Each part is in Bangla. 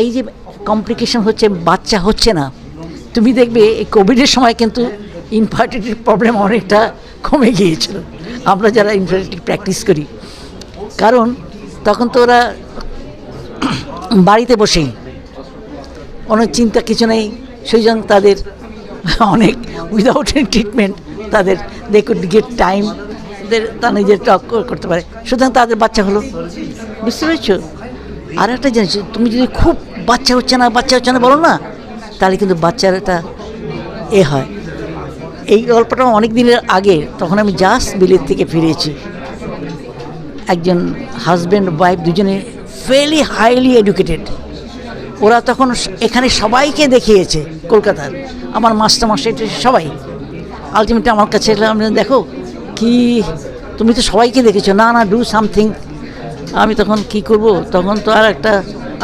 এই যে কমপ্লিকেশন হচ্ছে, বাচ্চা হচ্ছে না। তুমি দেখবে এই কোভিডের সময় কিন্তু ইনফার্টিলিটির প্রবলেম অনেকটা কমে গিয়েছিল। আমরা যারা ইনফার্টিলিটি প্র্যাকটিস করি, কারণ তখন তো ওরা বাড়িতে বসেই অনেক চিন্তা কিছু নেই, সেই জন্য তাদের অনেক উইদাউট ট্রিটমেন্ট তাদের দে কুড গেট টাইম তাদের তারা নিজের টক করতে পারে। সুতরাং তাদের বাচ্চা হলো। বুঝতে পেরেছ? আর একটা জিনিস, তুমি যদি খুব বাচ্চা হচ্ছে না, বাচ্চা হচ্ছে না বলো না, তাহলে কিন্তু বাচ্চার একটা এ হয়। এই গল্পটা অনেক দিনের আগে, তখন আমি জাস্ট বিলেত থেকে ফিরেছি। একজন হাজব্যান্ড ওয়াইফ দুজনে ফেলি হাইলি এডুকেটেড ওরা তখন এখানে সবাইকে দেখিয়েছে কলকাতার। আমার মাস্টার মাস্টার সবাই। আলটিমেটলি আমার কাছে দেখো, কি, তুমি তো সবাইকে দেখেছ। না না ডু সামথিং আমি তখন কি করব? তখন তো আর একটা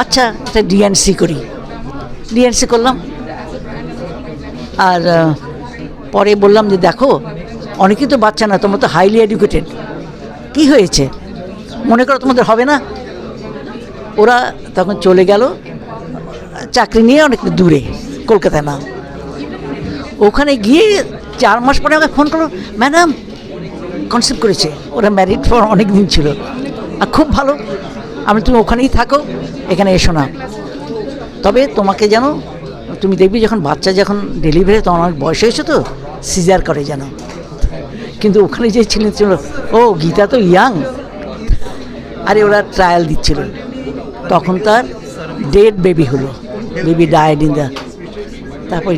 আচ্ছা একটা ডিএনসি করি। ডিএনসি করলাম। আর পরে বললাম যে, দেখো, অনেকেই তো বাচ্চা না, তোমরা তো হাইলি এডুকেটেড কি হয়েছে? মনে করো তোমাদের হবে না? ওরা তখন চলে গেল, চাকরি নিয়ে অনেক দূরে, কলকাতায় না। ওখানে গিয়ে চার মাস পরে আমাকে ফোন করল ম্যাডাম কনসেপ্ট করেছে। ওরা ম্যারিড ফর অনেক দিন ছিল। খুব ভালো। আমি তুমি ওখানেই থাকো, এখানে এসো না। তবে তোমাকে যেন, তুমি দেখবি যখন বাচ্চা যখন ডেলিভারি তখন অনেক বয়স হয়েছে তো, সিজার করে যেন। কিন্তু ওখানে যে ছিলেন, ছিল, ও, গীতা তো ইয়াং আরে ওরা ট্রায়াল দিচ্ছিল। তখন তার ডেড বেবি হলো। বেবি ডায়েড ইন দ্য তারপর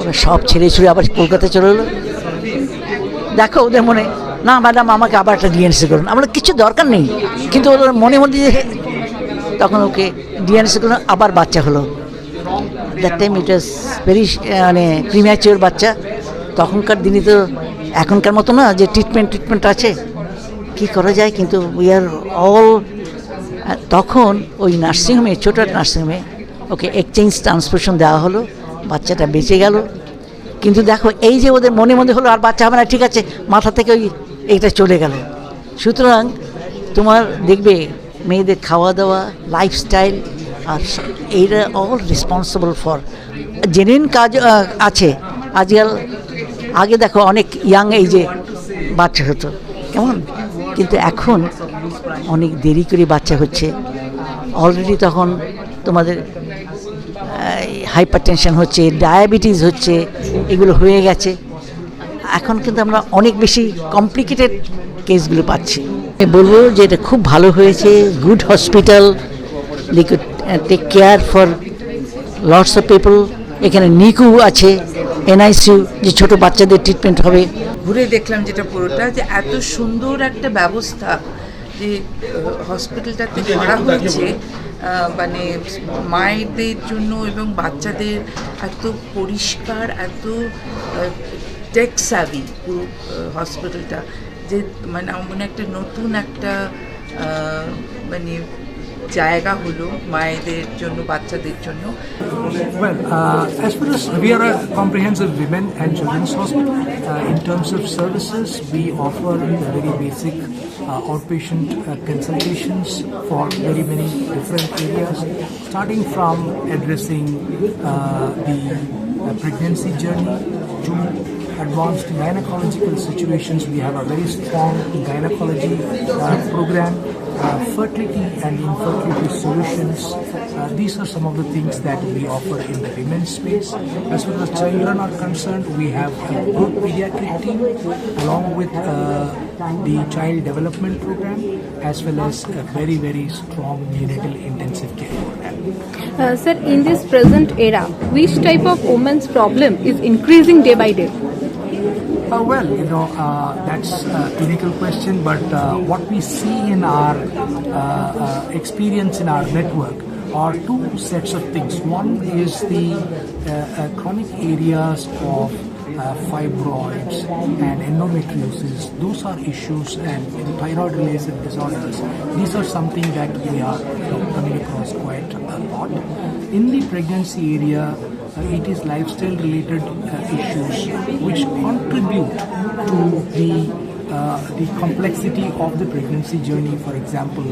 ওরা সব ছেড়ে ছুড়ে আবার কলকাতা চলে এলো। দেখো ওদের মনে না ম্যাডাম আমাকে আবার একটা ডিএনসি করুন। আমার কিছু দরকার নেই। কিন্তু ওদের মনে যে তখন ওকে ডিএনসি করুন, আবার বাচ্চা হলো। That time it was very মানে প্রিম্যাচিওর বাচ্চা। তখনকার দিনে তো এখনকার মতো না, যে ট্রিটমেন্ট ট্রিটমেন্ট আছে। কি করা যায়? কিন্তু উই আর অল তখন ওই নার্সিংহোমে ছোটো নার্সিংহোমে ওকে এক্সচেঞ্জ ট্রান্সফারেশন দেওয়া হলো। বাচ্চাটা বেঁচে গেল। কিন্তু দেখো, এই যে ওদের মনে মনে হলো, আর বাচ্চা হবে না, ঠিক আছে। মাথা থেকে ওই এইটা চলে গেল। সুতরাং তোমার দেখবে মেয়েদের খাওয়া দাওয়া লাইফস্টাইল আর এইটা অল রেসপন্সিবল ফর জেনুইন কাজ আছে। আজকাল আগে দেখো অনেক ইয়াং এইজে বাচ্চা হতো। কেমন? কিন্তু এখন অনেক দেরি করে বাচ্চা হচ্ছে। অলরেডি তখন তোমাদের হাইপার হচ্ছে ডায়াবেটিস হচ্ছে, এগুলো হয়ে গেছে। এখন কিন্তু আমরা অনেক বেশি কমপ্লিকেটেড কেসগুলো পাচ্ছি। আমি বলব যে এটা খুব ভালো হয়েছে good hospital they could take care for lots of people এখানে নিকু আছে এনআইসিউ যে ছোট বাচ্চাদের ট্রিটমেন্ট হবে। ঘুরে দেখলাম যেটা পুরোটা যে এত সুন্দর একটা ব্যবস্থা যে হসপিটালটাতে করা হয়েছে মানে মায়েদের জন্য এবং বাচ্চাদের এত পরিষ্কার এত টেক স্যাভি পুরো হসপিটালটা যে মানে আমার মনে একটা নতুন একটা মানে জায়গা হলো মায়েদের জন্য বাচ্চাদের জন্য Well, uh, as far as we are a comprehensive women and children's hospital, uh, in terms of services, we offer very basic uh, outpatient uh, consultations for very many different areas, starting from addressing uh, the uh, pregnancy journey to advanced gynecological situations. We have a very strong gynecology uh, program, uh, fertility and infertility solutions. Uh, these are some of the things that we offer in the women's space. As far as children are concerned, we have a good pediatric team along with uh, the child development program as well as a very, very strong neonatal intensive care program. Uh, sir, in this present era, which type of women's problem is increasing day by day? Uh, well, you know, uh, that's a clinical question, but uh, what we see in our uh, uh, experience in our network are two sets of things. One is the uh, chronic areas of fibroids and endometriosis. Those are issues and thyroid-related disorders. These are something that we are coming across quite a lot. In the pregnancy area, it is lifestyle related uh, issues which contribute to the uh, the complexity of the pregnancy journey, for example,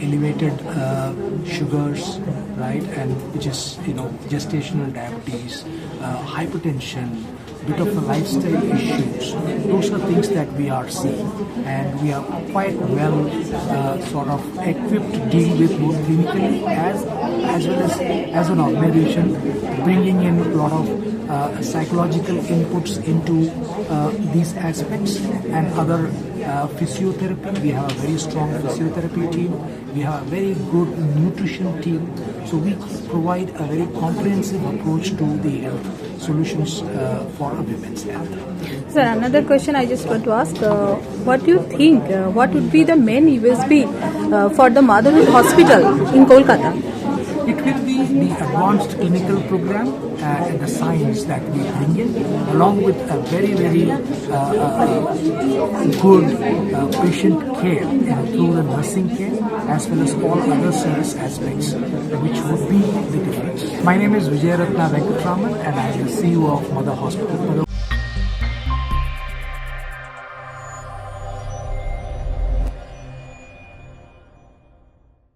elevated uh, sugars, right, and which is you know gestational diabetes, uh, hypertension, bit of the lifestyle issues. Those are things that we are seeing, and we are quite well uh, sort of equipped to deal with both clinically as as well as as an organization, bringing in a lot of uh, psychological inputs into uh, these aspects and other uh, physiotherapy. We have a very strong physiotherapy team. We have a very good nutrition team. So we provide a very comprehensive approach to the health solutions uh, for women's health. Sir, another question I just want to ask. Uh, what do you think? Uh, what would be the main USP uh, for the motherhood hospital in Kolkata? It will be the advanced clinical program uh, and the science that we bring in, along with a very, very uh, uh, good uh, patient care uh, through the nursing care as well as all other service aspects, which would be the difference. My name is Vijay Vijayaratna Venkatraman, and I am the CEO of Mother Hospital,